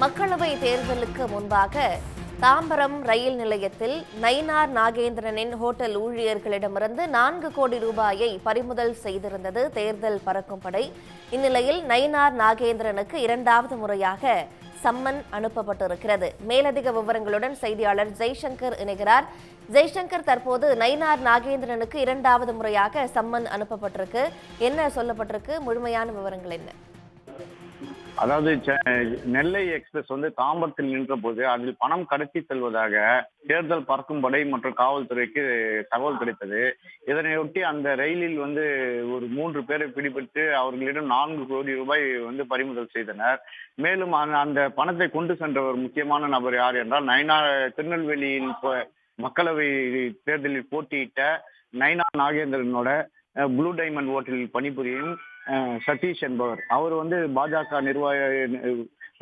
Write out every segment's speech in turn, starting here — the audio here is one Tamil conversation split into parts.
மக்களவை தேர்தலுக்கு முன்பாக தாம்பரம் ரயில் நிலையத்தில் நயினார் நாகேந்திரனின் ஹோட்டல் ஊழியர்களிடமிருந்து நான்கு கோடி ரூபாயை பறிமுதல் செய்திருந்தது தேர்தல் பறக்கும் படை. இந்நிலையில் நயினார் நாகேந்திரனுக்கு இரண்டாவது முறையாக சம்மன் அனுப்பப்பட்டிருக்கிறது. மேலதிக விவரங்களுடன் செய்தியாளர் ஜெய்சங்கர் இணைகிறார். ஜெய்சங்கர் தற்போது நயினார் நாகேந்திரனுக்கு இரண்டாவது முறையாக சம்மன் அனுப்பப்பட்டிருக்கு. என்ன சொல்லப்பட்டிருக்கு? முழுமையான விவரங்கள் என்ன? அதாவது நெல்லை எக்ஸ்பிரஸ் வந்து தாம்பரத்தில் நின்ற போது அதில் பணம் கடத்தி செல்வதாக தேர்தல் பறக்கும் படை மற்றும் காவல்துறைக்கு தகவல் கிடைத்தது. இதனையொட்டி அந்த ரயிலில் வந்து ஒரு மூன்று பேரை பிடிபட்டு அவர்களிடம் நான்கு கோடி ரூபாய் வந்து பறிமுதல் செய்தனர். மேலும் அந்த- அந்த பணத்தை கொண்டு சென்ற ஒரு முக்கியமான நபர் யார் என்றால் நயனா திருநெல்வேலியில் மக்களவை தேர்தலில் போட்டியிட்ட நயனா நாகேந்திரனோட ப்ளூ டைமண்ட் ஓட்டலில் பணிபுரியும் சதீஷ் என்பவர். அவர் வந்து பாஜக நிர்வாக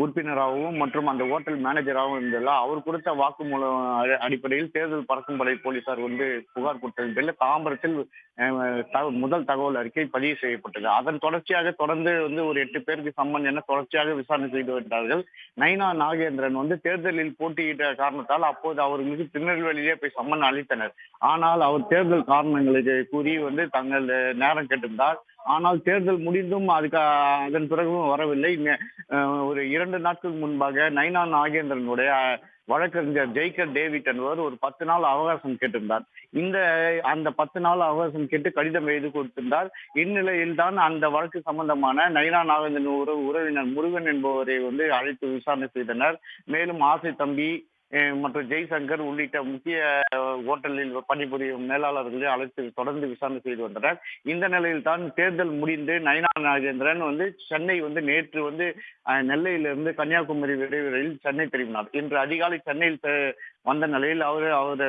உறுப்பினராகவும் மற்றும் அந்த ஹோட்டல் மேனேஜராகவும் இருந்தார் அவர் கொடுத்த வாக்குமூலம் அடிப்படையில் தேர்தல் பறக்கும் படை போலீசார் வந்து புகார் கொடுத்ததன் பேரில் தாம்பரத்தில் முதல் தகவல் அறிக்கை பதிவு செய்யப்பட்டது. அதன் தொடர்ச்சியாக தொடர்ந்து வந்து ஒரு எட்டு பேருக்கு சம்மன் என தொடர்ச்சியாக விசாரணை செய்து வருகிறார்கள். நைனா நாகேந்திரன் வந்து தேர்தலில் போட்டியிட்ட காரணத்தால் அப்போது அவர்களுக்கு திருநெல்வேலியிலே போய் சம்மன் அளித்தனர். ஆனால் அவர் தேர்தல் காரணங்களுக்கு கூறி வந்து தங்கள் நேரம் கேட்டிருந்தால் ஆனால் தேர்தல் முடிந்தும் அதுக்கு அதன் பிறகும் வரவில்லை. ஒரு இரண்டு நாட்கள் முன்பாக நைனா நாகேந்திரனுடைய வழக்கறிஞர் ஜெய்கர் டேவிட் என்பவர் ஒரு பத்து நாள் அவகாசம் கேட்டிருந்தார். இந்த அந்த பத்து நாள் அவகாசம் கேட்டு கடிதம் எழுதி கொடுத்திருந்தார். இந்நிலையில் தான் அந்த வழக்கு சம்பந்தமான நைனா நாகேந்திரன் உறவு உறவினர் முருகன் என்பவரை வந்து அழைத்து விசாரணை செய்தனர். மேலும் ஆசை தம்பி மற்றும் ஜெய்சங்கர் உள்ளிட்ட முக்கிய ஹோட்டலில் பணிபுரியும் மேலாளர்களை அழைத்து தொடர்ந்து விசாரணை செய்து வந்தனர். இந்த நிலையில் தான் தேர்தல் முடிந்து நயனா நாகேந்திரன் வந்து சென்னை வந்து நேற்று வந்து அஹ், நெல்லையிலிருந்து கன்னியாகுமரி விரைவில் சென்னை திரும்பினார். இன்று அதிகாலை சென்னையில் வந்த நிலையில் அவர் அவர்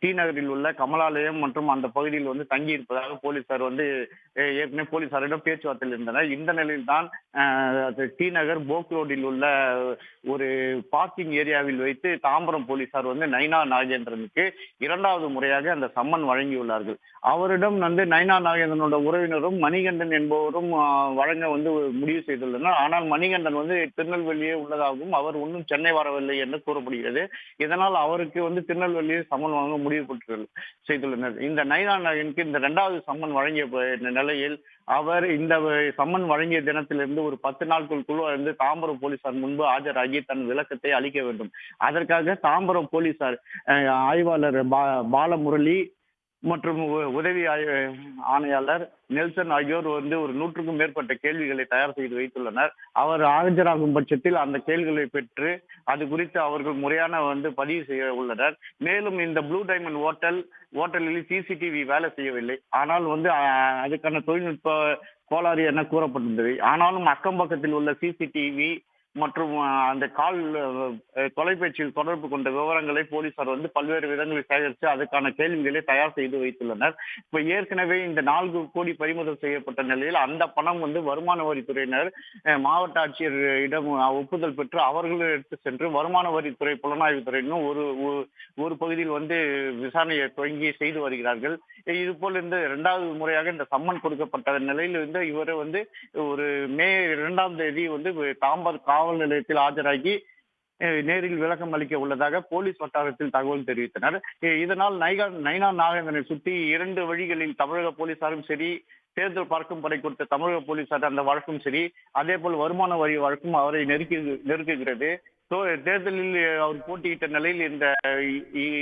டி நகரில் உள்ள கமலாலயம் மற்றும் அந்த பகுதியில் வந்து தங்கி இருப்பதாக போலீசார் வந்து ஏற்கனவே போலீசாரிடம் பேச்சுவார்த்தையில் இருந்தனர். இந்த நிலையில் தான் டி நகர் போக் ரோடில் உள்ள ஒரு பார்க்கிங் ஏரியாவில் வைத்து தாம்பரம் போலீசார் வந்து நைனா நாகேந்திரனுக்கு இரண்டாவது முறையாக அந்த சம்மன் வழங்கியுள்ளார்கள். அவரிடம் வந்து நைனா நாகேந்திரனோட உறவினரும் மணிகண்டன் என்பவரும் வழங்க வந்து முடிவு செய்துள்ளனர். ஆனால் மணிகண்டன் வந்து திருநெல்வேலியே உள்ளதாகவும் அவர் ஒன்றும் சென்னை வரவில்லை என்று கூறப்படுகிறது. இதனால் அவருக்கு வந்து திருநெல்வேலியில் சம்மன் வழங்க முடிவு செய்துள்ளனர். இந்த நைனா நாகேனுக்கு இந்த இரண்டாவது சம்மன் வழங்கிய நிலையில் அவர் இந்த சம்மன் வழங்கிய தினத்திலிருந்து ஒரு பத்து நாட்களுக்குள் வந்து தாம்பரம் போலீசார் முன்பு ஆஜராகி தன் விளக்கத்தை அளிக்க வேண்டும். அதற்காக தாம்பரம் போலீசார் ஆய்வாளர் பா- பாலமுரளி மற்றும் உ- உதவி ஆய்- ஆணையாளர் நெல்சன் ஆகியோர் வந்து ஒரு நூற்றுக்கும் மேற்பட்ட கேள்விகளை தயார் செய்து வைத்துள்ளனர். அவர் ஆஜராகும் பட்சத்தில் அந்த கேள்விகளை பெற்று அது குறித்து அவர்கள் முறையான வந்து பதிவு செய்ய உள்ளனர். மேலும் இந்த ப்ளூ டைமண்ட் ஹோட்டல் ஹோட்டலில் சிசிடிவி வேலை செய்யவில்லை. ஆனால் வந்து அதுக்கான தொழில்நுட்ப கோளாறு என கூறப்பட்டிருந்தது? ஆனாலும் அக்கம் பக்கத்தில் உள்ள சிசிடிவி மற்றும் அந்த கால் தொலைபேசியில் தொடர்பு கொண்ட விவரங்களை போலீசார் வந்து பல்வேறு விதங்களில் சேகரித்து அதுக்கான கேள்விகளை தயார் செய்து வைத்துள்ளனர். இப்ப ஏற்கனவே இந்த நான்கு கோடி பறிமுதல் செய்யப்பட்ட நிலையில் அந்த பணம் வந்து வருமான வரித்துறையினர் மாவட்ட ஆட்சியர் இடம் ஒப்புதல் பெற்று அவர்களும் எடுத்து சென்று வருமான வரித்துறை புலனாய்வு துறையினும் ஒரு ஒரு- பகுதியில் வந்து விசாரணையை துவங்கி செய்து வருகிறார்கள். இது போல் இருந்து இரண்டாவது முறையாக இந்த சம்மன் கொடுக்கப்பட்ட நிலையில் இருந்து இவர் வந்து ஒரு மே இரண்டாம் தேதி வந்து தாம்பர் காவல் நிலையத்தில் ஆஜராகி நேரில் விளக்கம் அளிக்க உள்ளதாக போலீஸ் வட்டாரத்தில் தகவல் தெரிவித்தனர். இதனால் நைகா நைனா நாகேந்திரனை சுற்றி இரண்டு வழிகளில் தமிழக போலீசாரும் சரி தேர்தல் பறக்கும் படை கொடுத்த தமிழக போலீசார் அந்த வழக்கும் சரி அதே போல் வருமான வரி வழக்கும் அவரை நெருக்கி நெருக்குகிறது. ஸோ தேர்தலில் அவர் போட்டியிட்ட நிலையில் இந்த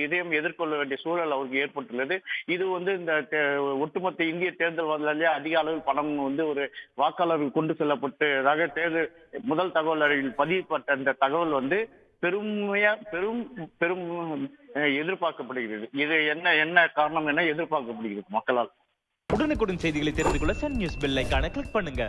இதயம் எதிர்கொள்ள வேண்டிய சூழல் அவருக்கு ஏற்பட்டுள்ளது. இது வந்து இந்த தே- ஒட்டுமொத்த இந்திய தேர்தல் வரலாற்றிலே அதிக அளவில் பணம் வந்து ஒரு வாக்காளர்கள் கொண்டு செல்லப்பட்டதாக தேர்தல் முதல் தகவல் அறிவில் பதியப்பட்ட இந்த தகவல் வந்து பெருமையா பெரும் பெரும் எதிர்பார்க்கப்படுகிறது. இது என்ன என்ன காரணம் என எதிர்பார்க்கப்படுகிறது மக்களால். உடனுக்குடன் செய்திகளை தெரிந்து கொள்ள சன் நியூஸ் பெல் ஐக்கான கிளிக் பண்ணுங்க.